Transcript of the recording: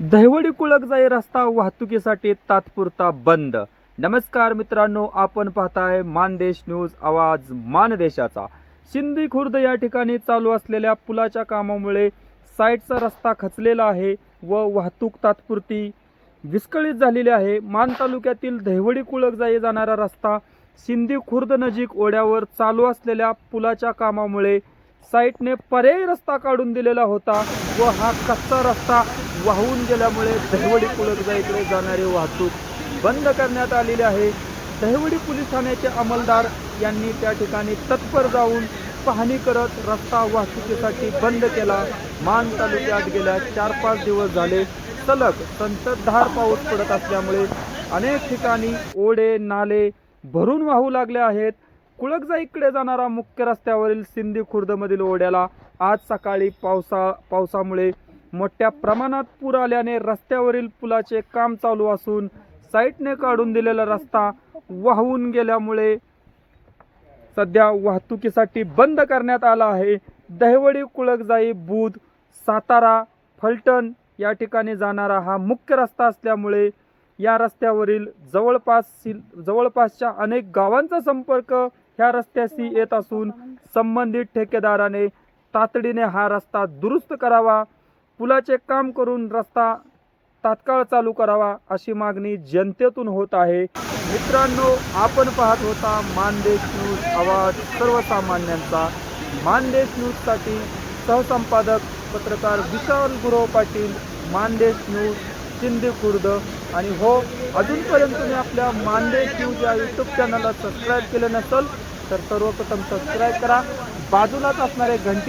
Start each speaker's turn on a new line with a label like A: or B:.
A: दहिवडी कुळकजाई रस्ता वाहतुकीसाठी तात्पुरता बंद. नमस्कार मित्रांनो आपण पाहताय मानदेश न्यूज आवाज मानदेशाचा. सिंधी खुर्द या ठिकाणी चालू असलेल्या पुलाच्या कामामुळे साईडचा रस्ता खचलेला आहे व वाहतूक तात्पुरती विस्कळीत झालेली आहे. मान तालुक्यातील दहिवडी कुळकजाई जाणारा रस्ता सिंधी खुर्द नजीक ओढ्यावर चालू असलेल्या पुलाच्या कामामुळे साईटने पर्यायी रस्ता काढून दिलेला होता व हा कच्चा रस्ता वाहून गेल्यामुळे दहिवडी कुळकजाईकडे जाणारी वाहतूक बंद करण्यात आलेली आहे. दहिवडी पोलीस ठाण्याचे अंमलदार यांनी त्या ठिकाणी तत्पर जाऊन पाहणी करत रस्ता वाहतुकीसाठी बंद केला. मान तालुक्यात गेल्या चार पाच दिवस झाले सलग संततधार पाऊस पडत असल्यामुळे अनेक ठिकाणी ओढे नाले भरून वाहू लागले आहेत. कुळकजाईकडे जाणारा मुख्य रस्त्यावरील सिंधी खुर्दमधील ओढ्याला आज सकाळी पावसा पावसामुळे मोठ्या प्रमाणात पूर आल्याने रस्त्यावरील पुलाचे काम चालू असून साईटने काढून दिलेला रस्ता वाहून गेल्यामुळे सध्या वाहतुकीसाठी बंद करण्यात आला आहे. दहिवडी कुळकजाई बुध सातारा फलटण या ठिकाणी जाणारा हा मुख्य रस्ता असल्यामुळे या रस्त्यावरील जवळपास जवळपासच्या अनेक गावांचा संपर्क ह्या रस्त्याशी येत असून संबंधित ठेकेदाराने तातडीने हा रस्ता दुरुस्त करावा. पुलाचे काम करून रस्ता तात्काळ चालू करावा अशी मागणी जनतेतून होत आहे. मित्रांनो आपण पाहत होता मानदेश न्यूज आवाज सर्वसामान्यांचा. मानदेश न्यूजसाठी सहसंपादक पत्रकार विशाल गुरव पाटील मानदेश न्यूज शिंदे खुर्द. आणि हो अजूनपर्यंत तुम्ही आपल्या मानदेश न्यूज या यूट्यूब चॅनलला सबस्क्राईब केलं नसेल तर सर्वप्रथम सबस्क्राईब करा. बाजूलाच असणारे घंटी